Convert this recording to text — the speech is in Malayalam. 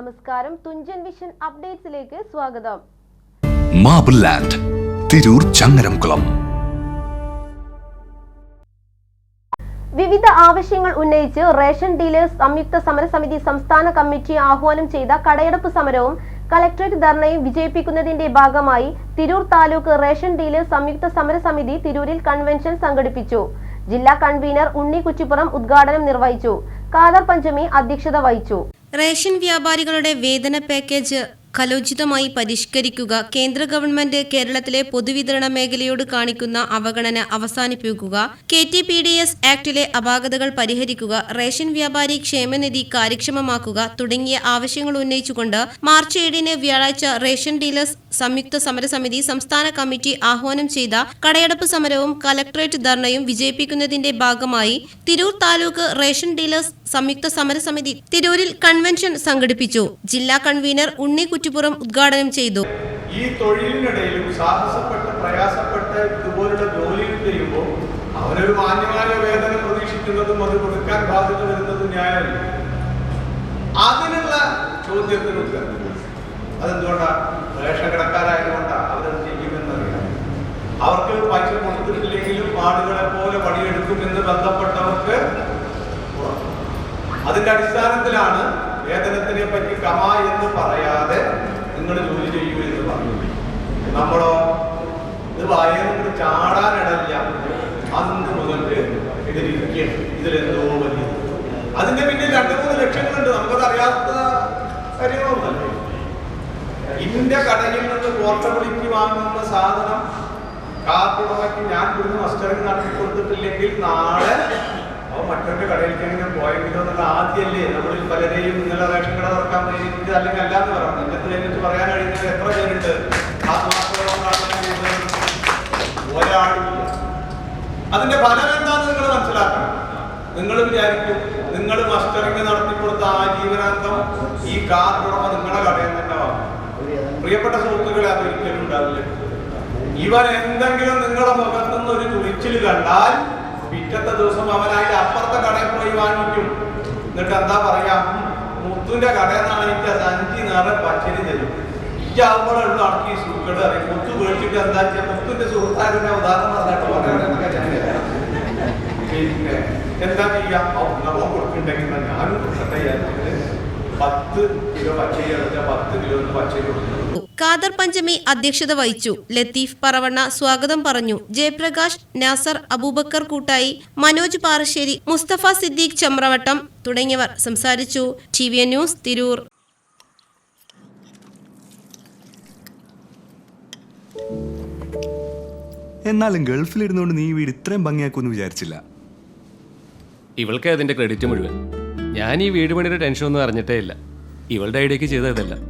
നമസ്കാരം. തുഞ്ചൻ വിഷൻ അപ്ഡേറ്റ്സിലേക്ക് സ്വാഗതം. മാബിൾ ലാൻഡ് തിരൂർ ചങ്ങരംകുളം വിവിധ ആവശ്യങ്ങൾ ഉന്നയിച്ച് റേഷൻ ഡീലേഴ്സ് സംയുക്ത സമരസമിതി സംസ്ഥാന കമ്മിറ്റി ആഹ്വാനം ചെയ്ത കടയടപ്പ് സമരവും കളക്ടറേറ്റ് ധർണയും വിജയിപ്പിക്കുന്നതിന്റെ ഭാഗമായി തിരൂർ താലൂക്ക് റേഷൻ ഡീലേഴ്സ് സംയുക്ത സമരസമിതി തിരൂരിൽ കൺവെൻഷൻ സംഘടിപ്പിച്ചു. ജില്ലാ കൺവീനർ ഉണ്ണി കുറ്റിപ്പുറം ഉദ്ഘാടനം നിർവഹിച്ചു. കാദർ പഞ്ചമി അധ്യക്ഷത വഹിച്ചു. റേഷൻ വ്യാപാരികളുടെ വേതന പാക്കേജ് കലോചിതമായി പരിഷ്കരിക്കുക കേന്ദ്ര ഗവൺമെന്റ് കേരളത്തിലെ പൊതുവിതരണ മേഖലയോട് കാണിക്കുന്ന അവഗണന അവസാനിപ്പിക്കുക K T P D S ആക്ടിലെ അപാകതകൾ പരിഹരിക്കുക റേഷൻ വ്യാപാരി ക്ഷേമനിധി കാര്യക്ഷമമാക്കുക തുടങ്ങിയ ആവശ്യങ്ങൾ ഉന്നയിച്ചുകൊണ്ട് മാർച്ച് ഏഴിന് വ്യാഴാഴ്ച റേഷൻ ഡീലേഴ്സ് സംയുക്ത സമരസമിതി സംസ്ഥാന കമ്മിറ്റി ആഹ്വാനം ചെയ്ത കടയടപ്പ് സമരവും കലക്ടറേറ്റ് ധർണയും വിജയിപ്പിക്കുന്നതിന്റെ ഭാഗമായി തിരൂർ താലൂക്ക് റേഷൻ ഡീലേഴ്സ് സംയുക്ത സമരസമിതി തിരൂരിൽ കൺവെൻഷൻ സംഘടിപ്പിച്ചു. ജില്ലാ കൺവീനർ ഉണ്ണി കുറ്റിപ്പുറം ഉദ്ഘാടനം ചെയ്തു. ഈ തൊഴിലിനിടയിലും സാഹസപ്പെട്ട് പ്രയാസപ്പെട്ട് ഇതുപോലുള്ള ജോലി ചെയ്യുമ്പോൾ അവരൊരു മാന്യമായ വേതനം പ്രതീക്ഷിക്കുന്നതും അത് കൊടുക്കാൻ ബാധ്യത വരുന്നതും ന്യായമല്ല. അതിനുള്ള ചോദ്യത്തിന് ഉത്തരം അതെന്തുകൊണ്ടാണ് റേഷൻ കിടക്കാരായതുകൊണ്ടാണ് അവരത് ചെയ്യുമെന്നറിയാം അവർക്ക് പൈസ കൊടുത്തിട്ടില്ലെങ്കിലും ആടുകളെ പോലെ പണിയെടുക്കുമെന്ന് ബന്ധപ്പെട്ടവർക്ക്. അതിന്റെ അടിസ്ഥാനത്തിലാണ് വേതനത്തിനെ പറ്റി കമ എന്ന് പറയാതെ നിങ്ങൾ ജോലി ചെയ്യൂ എന്ന് പറഞ്ഞു. നമ്മളോ ഇത് വയറിന് ചാടാനിടല്ല അന്ന് മുതൽ ഇതിലിരിക്കും ഇതിലെന്തോ വലിയ അതിന്റെ പിന്നിൽ രണ്ടു മൂന്ന് ലക്ഷങ്ങളുണ്ട് നമുക്കത് അറിയാത്ത കാര്യങ്ങളൊന്നല്ലേ ഇന്റെ കടയിൽ നിന്ന് പോർട്ടബിലിറ്റി വാങ്ങുന്ന സാധനം കാർഡുടമയ്ക്ക് ഞാൻ ഇവിടുന്ന് മസ്റ്ററിങ് നടത്തി കൊടുത്തിട്ടില്ലെങ്കിൽ നാളെ അവ മറ്റൊരു കടയിലേക്ക് ഞാൻ പോയെങ്കിലോ എന്നുള്ള ആദ്യമല്ലേ നമ്മളിൽ പലരെയും ഇന്നലെ റേഷൻ കട തുറക്കാൻ കഴിഞ്ഞിട്ട് അല്ലെങ്കിൽ അല്ലാന്ന് പറയാം ഇന്നത്തെ എന്നിട്ട് പറയാൻ കഴിയുന്നത് എത്ര പേരുണ്ട്? അതിന്റെ ഫലം എന്താന്ന് നിങ്ങൾ മനസ്സിലാക്കണം. നിങ്ങൾ വിചാരിക്കും നിങ്ങൾ മസ്റ്ററിങ് നടത്തി കൊടുത്ത ആ ജീവനാന്തം ഈ കാർ ഉടമ നിങ്ങളുടെ കടയിൽ തന്നെ പ്രിയപ്പെട്ട സുഹൃത്തുക്കളെ അത് ഒരിക്കലും ഉണ്ടാവില്ല. ഇവൻ എന്തെങ്കിലും നിങ്ങളുടെ മുഖത്തുനിന്ന് ഒരു തുണിച്ചിൽ കണ്ടാൽ പിറ്റത്തെ ദിവസം അവൻ അതിന്റെ അപ്പുറത്തെ കടയിൽ പോയി വാങ്ങിക്കും എന്നിട്ട് എന്താ പറയാ മുത്തുന്റെ കടയിൽ നിന്നാണ് എനിക്ക് അഞ്ച് നേരം പച്ചരി തരും. ഇയാവുമ്പോഴുള്ള ആൾക്ക് ഈ സുഖം അറിയും. മുത്തു മേടിച്ചിട്ട് എന്താ വെച്ചാൽ മുത്തിന്റെ സുഹൃത്തായതിന്റെ ഉദാഹരണം അതായിട്ട് പറയാൻ പിന്നെ എന്താ ചെയ്യാ? നമ്മൾ കൊടുക്കുന്നുണ്ടെങ്കിൽ ഞാനും കൊടുക്കട്ടെ പത്ത് കിലോ പച്ചരി എടുത്താൽ പത്ത് കിലോ പച്ചരി കൊടുക്കുന്നു ഖാദർ പഞ്ചമി അധ്യക്ഷത വഹിച്ചു. ലത്തീഫ് പറവണ്ണ സ്വാഗതം പറഞ്ഞു. ജയപ്രകാശ് നാസർ അബൂബക്കർ കൂട്ടായി മനോജ് പാറശ്ശേരി മുസ്തഫ സിദ്ദീഖ് ചമ്രവട്ടം തുടങ്ങിയവർ സംസാരിച്ചു. T V news Tirur. എന്നാലും ഗൾഫിലിരുന്നുകൊണ്ട് നീ ഈ വീട് ഇത്രയും ഭംഗിയാക്കുമെന്ന് വിചാരിച്ചില്ല. ഇവൾക്ക് അതിന്റെ ക്രെഡിറ്റ് മുഴുവൻ. ഞാൻ ഈ വീട് പണിയുടെ ടെൻഷൻ ഒന്നും അറിഞ്ഞിട്ടേ ഇല്ല. ഇവളുടെ ഐഡിയക്ക് ചെയ്തതല്ല.